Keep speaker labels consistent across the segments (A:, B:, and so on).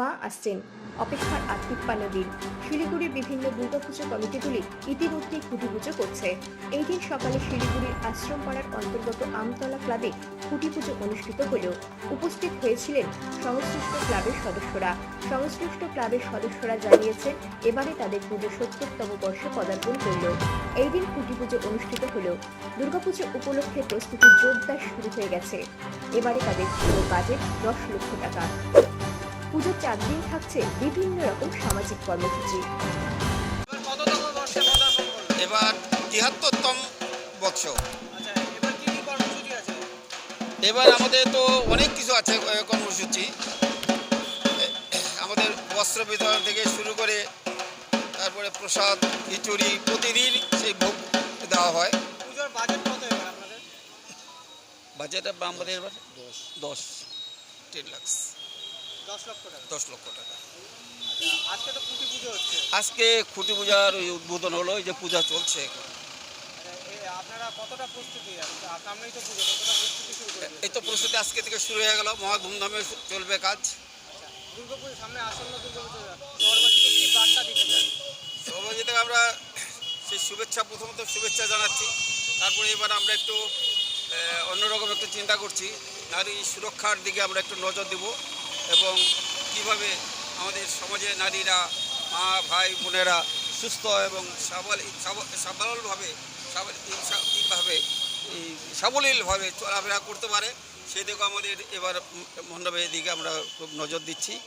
A: মা আসছেন। অপেক্ষার আর্থিক তিপ্পান্ন দিন। শিলিগুড়ির বিভিন্ন দুর্গাপুজো কমিটিগুলি ইতিমধ্যেই খুঁটি পুজো করছে। এই দিন সকালে শিলিগুড়ির আশ্রম পাড়ার অন্তর্গত আমতলা ক্লাবে খুঁটি পুজো অনুষ্ঠিত হলেও উপস্থিত হয়েছিলেন সংশ্লিষ্ট ক্লাবের সদস্যরা। সংশ্লিষ্ট ক্লাবের সদস্যরা জানিয়েছেন, এবারে তাদের পুজো সত্তরতম বর্ষে পদার্পণ করল। এই দিন খুঁটি পুজো অনুষ্ঠিত হলেও দুর্গাপুজো উপলক্ষে প্রস্তুতি জোরদার শুরু হয়ে গেছে। এবারে তাদের পুরো বাজেট দশ লক্ষ টাকা। পুজোর চার দিন থাকছে বিভিন্ন রকম সামাজিক কর্মসূচি।
B: এবার কততম বর্ষে
C: এবার তিয়াত্তরতম
B: আচ্ছা এবার কি কি কর্মসূচি আছে
C: এবার আমাদের তো অনেক কিছু আছে কর্মসূচি। আমাদের বস্ত্র বিতরণ থেকে শুরু করে তারপরে প্রসাদ খিচুড়ি প্রতিদিন সেই ভোগ দেওয়া হয়।
B: পুজোর বাজেট কত এবার আপনাদের?
C: বাজেট আমাদের এবার দশ। দশ টেন লাক্স
B: দশ লক্ষ টাকা।
C: দশ লক্ষ টাকা।
B: আচ্ছা আজকে তো খুঁটি পুজো হচ্ছে।
C: আজকে খুঁটি পূজার ওই উদ্বোধন হলো এই যে পূজা চলছে।
B: আচ্ছা, করে
C: এই তো প্রস্তুতি আজকে থেকে শুরু হয়ে গেল মহা ধুমধামে চলবে কাজ।
B: চান?
C: সবাই থেকে আমরা সেই শুভেচ্ছা প্রথমত শুভেচ্ছা জানাচ্ছি। তারপরে এবার আমরা একটু অন্যরকম একটু চিন্তা করছি। নারী সুরক্ষার দিকে আমরা একটু নজর দেব। এবং কীভাবে আমাদের সমাজে নারীরা, মা, ভাই, বোনেরা সুস্থ এবং সাবল, সাব- সাবলভাবে সাবলীলভাবে চলাফেরা করতে পারে সেদিকেও আমাদের এবার মণ্ডপের দিকে আমরা খুব নজর দিচ্ছি।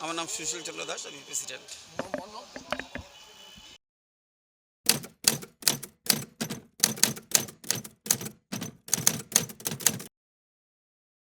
C: আমার নাম সুশীল চন্দ্র দাস, আমি প্রেসিডেন্ট